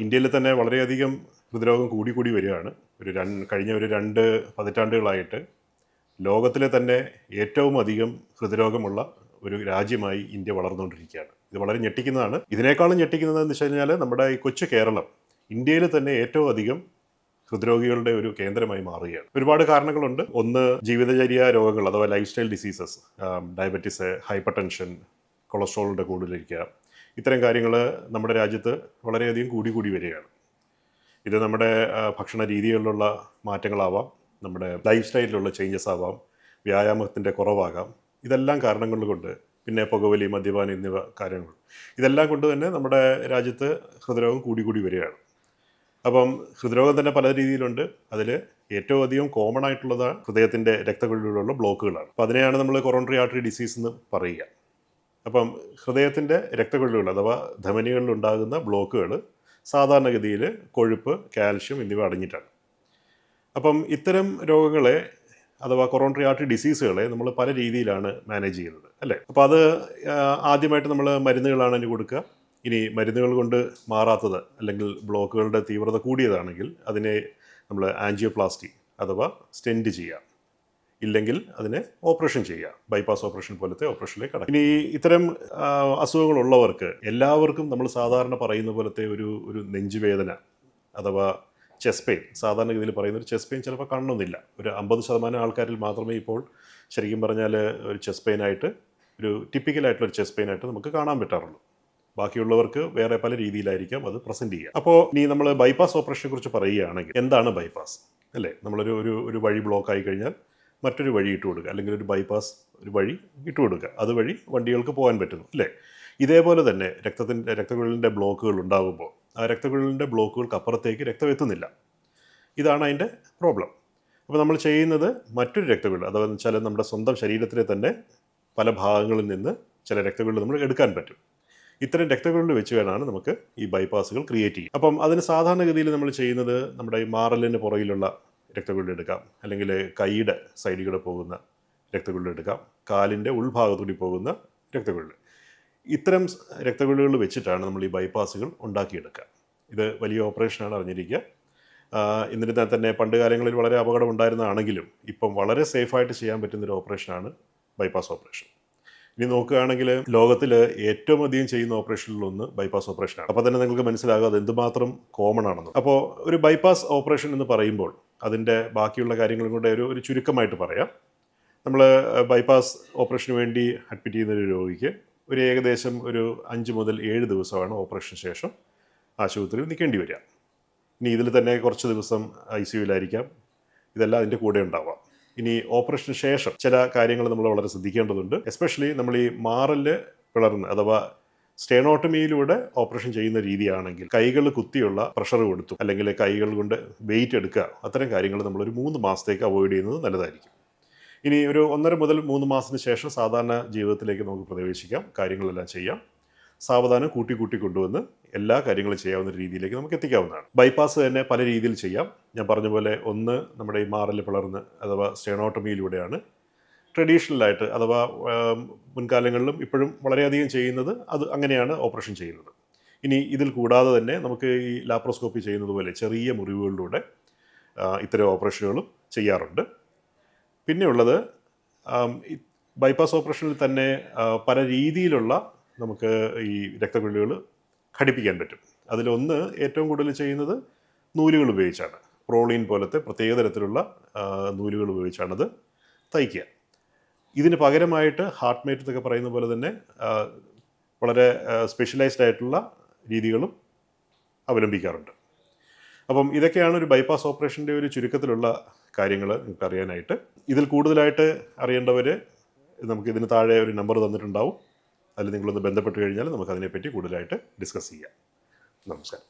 ഇന്ത്യയിൽ തന്നെ വളരെയധികം ഹൃദ്രോഗം കൂടി കൂടി വരികയാണ്. ഒരു രണ്ട് കഴിഞ്ഞ ഒരു രണ്ട് പതിറ്റാണ്ടുകളായിട്ട് ലോകത്തിലെ തന്നെ ഏറ്റവും അധികം ഹൃദ്രോഗമുള്ള ഒരു രാജ്യമായി ഇന്ത്യ വളർന്നുകൊണ്ടിരിക്കുകയാണ്. ഇത് വളരെ ഞെട്ടിക്കുന്നതാണ്. ഇതിനേക്കാളും ഞെട്ടിക്കുന്നത് എന്ന് വെച്ച് കഴിഞ്ഞാൽ നമ്മുടെ ഈ കൊച്ചു കേരളം ഇന്ത്യയിൽ തന്നെ ഏറ്റവും അധികം ഹൃദ്രോഗികളുടെ ഒരു കേന്ദ്രമായി മാറുകയാണ്. ഒരുപാട് കാരണങ്ങളുണ്ട്. ഒന്ന് ജീവിതചര്യ രോഗങ്ങൾ അഥവാ lifestyle diseases diabetes hypertension കൊളസ്ട്രോളിന്റെ കൂടുതലിരിക്കുക. ഇത്തരം കാര്യങ്ങൾ നമ്മുടെ രാജ്യത്ത് വളരെയധികം കൂടി കൂടി വരികയാണ്. ഇത് നമ്മുടെ ഭക്ഷണ രീതികളിലുള്ള മാറ്റങ്ങളാവാം നമ്മുടെ ലൈഫ് സ്റ്റൈലിലുള്ള ചേഞ്ചസ് ആവാം വ്യായാമത്തിന്റെ കുറവാകാം. ഇതെല്ലാം കാരണങ്ങൾ കൊണ്ട് പിന്നെ പുകവലി മദ്യപാനം എന്നിവ കാര്യങ്ങൾ. ഇതെല്ലാം കൊണ്ട് തന്നെ നമ്മുടെ രാജ്യത്ത് ഹൃദ്രോഗം കൂടി കൂടി വരികയാണ്. അപ്പം ഹൃദ്രോഗം തന്നെ പല രീതിയിലുണ്ട്. അതിൽ ഏറ്റവും അധികം കോമൺ ആയിട്ടുള്ളത് ഹൃദയത്തിന്റെ രക്തക്കുഴലിലുള്ള ബ്ലോക്കുകളാണ് അപ്പോൾ അതിനെയാണ് നമ്മൾ കൊറോണറി ആർട്ടറി ഡിസീസ് എന്ന് പറയുക. അപ്പം ഹൃദയത്തിന്റെ രക്തക്കുഴലുകൾ അഥവാ ധമനികളിൽ ഉണ്ടാകുന്ന ബ്ലോക്കുകൾ സാധാരണഗതിയിൽ കൊഴുപ്പ് കാൽഷ്യം എന്നിവ അടങ്ങിയിട്ടാണ്. അപ്പം ഇത്തരം രോഗങ്ങളെ അഥവാ കൊറോണറി ആർട്ടറി ഡിസീസുകളെ നമ്മൾ പല രീതിയിലാണ് മാനേജ് ചെയ്യുന്നത് അല്ലേ? അപ്പോൾ അത് ആദ്യമായിട്ട് നമ്മൾ മരുന്നുകളാണ് അതിന് കൊടുക്കുക. ഇനി മരുന്നുകൾ കൊണ്ട് മാറാത്തത് അല്ലെങ്കിൽ ബ്ലോക്കുകളുടെ തീവ്രത കൂടിയതാണെങ്കിൽ അതിനെ നമ്മൾ ആൻജിയോപ്ലാസ്റ്റി അഥവാ സ്റ്റെൻഡ് ചെയ്യാം ഇല്ലെങ്കിൽ അതിനെ ഓപ്പറേഷൻ ചെയ്യുക. ബൈപ്പാസ് ഓപ്പറേഷൻ പോലത്തെ ഓപ്പറേഷനിലേക്ക് കടക്കും ഇനി ഇത്തരം അസുഖങ്ങളുള്ളവർക്ക് എല്ലാവർക്കും നമ്മൾ സാധാരണ പറയുന്ന പോലത്തെ ഒരു ഒരു നെഞ്ചുവേദന അഥവാ ചെസ്റ്റ് പെയിൻ സാധാരണഗതിയിൽ പറയുന്ന ഒരു ചെസ്റ്റ് പെയിൻ ചിലപ്പോൾ കാണണമെന്നില്ല ഒരു അമ്പത് ശതമാനം ആൾക്കാരിൽ മാത്രമേ ഇപ്പോൾ ശരിക്കും പറഞ്ഞാൽ ഒരു ചെസ്റ്റ് പെയിൻ ആയിട്ട് ഒരു ടിപ്പിക്കലായിട്ടുള്ള ഒരു ചെസ്റ്റ് പെയിൻ ആയിട്ട് നമുക്ക് കാണാൻ പറ്റാറുള്ളൂ. ബാക്കിയുള്ളവർക്ക് വേറെ പല രീതിയിലായിരിക്കാം അത് പ്രസന്റ് ചെയ്യുക. അപ്പോൾ ഇനി നമ്മൾ ബൈപ്പാസ് ഓപ്പറേഷനെ കുറിച്ച് പറയുകയാണെങ്കിൽ എന്താണ് ബൈപ്പാസ്? അല്ലേ? നമ്മളൊരു ഒരു ഒരു വഴി ബ്ലോക്ക് ആയി കഴിഞ്ഞാൽ മറ്റൊരു വഴി ഇട്ട് കൊടുക്കുക. അല്ലെങ്കിൽ ഒരു ബൈപ്പാസ് ഒരു വഴി ഇട്ട് കൊടുക്കുക. അതുവഴി വണ്ടികൾക്ക് പോകാൻ പറ്റുന്നു. അല്ലേ? ഇതേപോലെ തന്നെ രക്തത്തിന്റെ രക്തക്കുഴലിന്റെ ബ്ലോക്കുകൾ ഉണ്ടാകുമ്പോൾ ആ രക്തക്കുഴലിന്റെ ബ്ലോക്കുകൾക്ക് അപ്പുറത്തേക്ക് രക്തം എത്തുന്നില്ല ഇതാണ് അതിന്റെ പ്രോബ്ലം അപ്പോൾ നമ്മൾ ചെയ്യുന്നത് മറ്റൊരു രക്തക്കുഴൽ അഥവാ വെച്ചാൽ നമ്മുടെ സ്വന്തം ശരീരത്തിലെ തന്നെ പല ഭാഗങ്ങളിൽ നിന്ന് ചില രക്തക്കുഴൽ നമ്മൾ എടുക്കാൻ പറ്റും. ഇത്തരം രക്തക്കുഴൽ വെച്ച് വേണമാണ് നമുക്ക് ഈ ബൈപ്പാസുകൾ ക്രിയേറ്റ് ചെയ്യും അപ്പം അതിന് സാധാരണഗതിയിൽ നമ്മൾ ചെയ്യുന്നത് നമ്മുടെ ഈ മാറലിന് പുറകിലുള്ള രക്തക്കുഴൽ എടുക്കാം അല്ലെങ്കിൽ കൈയുടെ സൈഡിലൂടെ പോകുന്ന രക്തക്കുഴൽ എടുക്കാം കാലിന്റെ ഉൾഭാഗത്തുകൂടി പോകുന്ന രക്തക്കുഴൽ. ഇത്തരം രക്തക്കുഴലുകൾ വെച്ചിട്ടാണ് നമ്മൾ ഈ ബൈപ്പാസുകൾ ഉണ്ടാക്കിയെടുക്കുക. ഇത് വലിയ ഓപ്പറേഷനാണ് അറിഞ്ഞിരിക്കുക. എന്നിരുന്നാൽ തന്നെ പണ്ട് കാലങ്ങളിൽ വളരെ അപകടം ഉണ്ടായിരുന്നതാണെങ്കിലും ഇപ്പം വളരെ സേഫായിട്ട് ചെയ്യാൻ പറ്റുന്നൊരു ഓപ്പറേഷനാണ് ബൈപ്പാസ് ഓപ്പറേഷൻ ഇനി നോക്കുകയാണെങ്കിൽ ലോകത്തിൽ ഏറ്റവും അധികം ചെയ്യുന്ന ഓപ്പറേഷനിലൊന്ന് ബൈപ്പാസ് ഓപ്പറേഷനാണ് അപ്പോൾ തന്നെ നിങ്ങൾക്ക് മനസ്സിലാകും അത് എന്തുമാത്രം കോമൺ ആണെന്ന്. അപ്പോൾ ഒരു ബൈപ്പാസ് ഓപ്പറേഷൻ എന്ന് പറയുമ്പോൾ അതിന്റെ ബാക്കിയുള്ള കാര്യങ്ങളും കൂടെ ഒരു ഒരു ചുരുക്കമായിട്ട് പറയാം. നമ്മൾ ബൈപ്പാസ് ഓപ്പറേഷന് വേണ്ടി അഡ്മിറ്റ് ചെയ്യുന്ന ഒരു രോഗിക്ക് ഒരു ഏകദേശം ഒരു അഞ്ച് മുതൽ ഏഴ് ദിവസമാണ് ഓപ്പറേഷന് ശേഷം ആശുപത്രിയിൽ നിൽക്കേണ്ടി വരിക. ഇനി ഇതിൽ തന്നെ കുറച്ച് ദിവസം ഐ സി യുവിലായിരിക്കാം. ഇതെല്ലാം അതിന്റെ കൂടെ ഉണ്ടാവാം. ഇനി ഓപ്പറേഷന് ശേഷം ചില കാര്യങ്ങൾ നമ്മൾ വളരെ ശ്രദ്ധിക്കേണ്ടതുണ്ട്. എസ്പെഷ്യലി നമ്മൾ ഈ മാറൽ പിളർന്ന് അഥവാ സ്റ്റേണോട്ടമിയിലൂടെ ഓപ്പറേഷൻ ചെയ്യുന്ന രീതിയാണെങ്കിൽ കൈകൾ കുത്തിയുള്ള പ്രഷർ കൊടുത്തു അല്ലെങ്കിൽ കൈകൾ കൊണ്ട് വെയിറ്റ് എടുക്കുക. അത്തരം കാര്യങ്ങൾ ഒരു മൂന്ന് മാസത്തേക്ക് അവോയ്ഡ് ചെയ്യുന്നത് നല്ലതായിരിക്കും. ഇനി ഒരു ഒന്നര മുതൽ മൂന്ന് മാസത്തിന് ശേഷം സാധാരണ ജീവിതത്തിലേക്ക് നമുക്ക് പ്രവേശിക്കാം. കാര്യങ്ങളെല്ലാം ചെയ്യാം. സാവധാനം കൂട്ടി കൂട്ടി കൊണ്ടുവന്ന് എല്ലാ കാര്യങ്ങളും ചെയ്യാവുന്ന രീതിയിലേക്ക് നമുക്ക് എത്തിക്കാവുന്നതാണ്. ബൈപ്പാസ് തന്നെ പല രീതിയിൽ ചെയ്യാം. ഞാൻ പറഞ്ഞ പോലെ ഒന്ന് നമ്മുടെ ഈ മാറൽ പിളർന്ന് അഥവാ സ്റ്റേണോട്ടമിയിലൂടെയാണ് ട്രഡീഷണലായിട്ട് അഥവാ മുൻകാലങ്ങളിലും ഇപ്പോഴും വളരെയധികം ചെയ്യുന്നത് അത് അങ്ങനെയാണ് ഓപ്പറേഷൻ ചെയ്യുന്നത്. ഇനി ഇതിൽ കൂടാതെ തന്നെ നമുക്ക് ഈ ലാപ്രോസ്കോപ്പി ചെയ്യുന്നത് പോലെ ചെറിയ മുറിവുകളിലൂടെ ഇത്തരം ഓപ്പറേഷനുകളും ചെയ്യാറുണ്ട്. പിന്നെയുള്ളത് ബൈപ്പാസ് ഓപ്പറേഷനിൽ തന്നെ പല രീതിയിലുള്ള നമുക്ക് ഈ രക്തക്കുഴലുകൾ ഘടിപ്പിക്കാൻ പറ്റും. അതിലൊന്ന് ഏറ്റവും കൂടുതൽ ചെയ്യുന്നത് നൂലുകൾ ഉപയോഗിച്ചാണ്. പ്രോളീൻ പോലത്തെ പ്രത്യേക തരത്തിലുള്ള നൂലുകൾ ഉപയോഗിച്ചാണത് തയ്ക്കുക. ഇതിന് പകരമായിട്ട് ഹാർട്ട് മേറ്റ് എന്നൊക്കെ പറയുന്ന പോലെ തന്നെ വളരെ സ്പെഷ്യലൈസ്ഡ് ആയിട്ടുള്ള രീതികളും അവലംബിക്കാറുണ്ട്. അപ്പം ഇതൊക്കെയാണ് ഒരു ബൈപ്പാസ് ഓപ്പറേഷന്റെ ഒരു ചുരുക്കത്തിലുള്ള കാര്യങ്ങൾ നിങ്ങൾക്ക് അറിയാനായിട്ട് ഇതിൽ കൂടുതലായിട്ട് അറിയേണ്ടവർ നമുക്ക് ഇതിന് താഴെ ഒരു നമ്പർ തന്നിട്ടുണ്ടാവും. അതിൽ നിങ്ങളൊന്ന് ബന്ധപ്പെട്ട് കഴിഞ്ഞാൽ നമുക്ക് അതിനെപ്പറ്റി കൂടുതലായിട്ട് ഡിസ്കസ് ചെയ്യാം. നമസ്കാരം.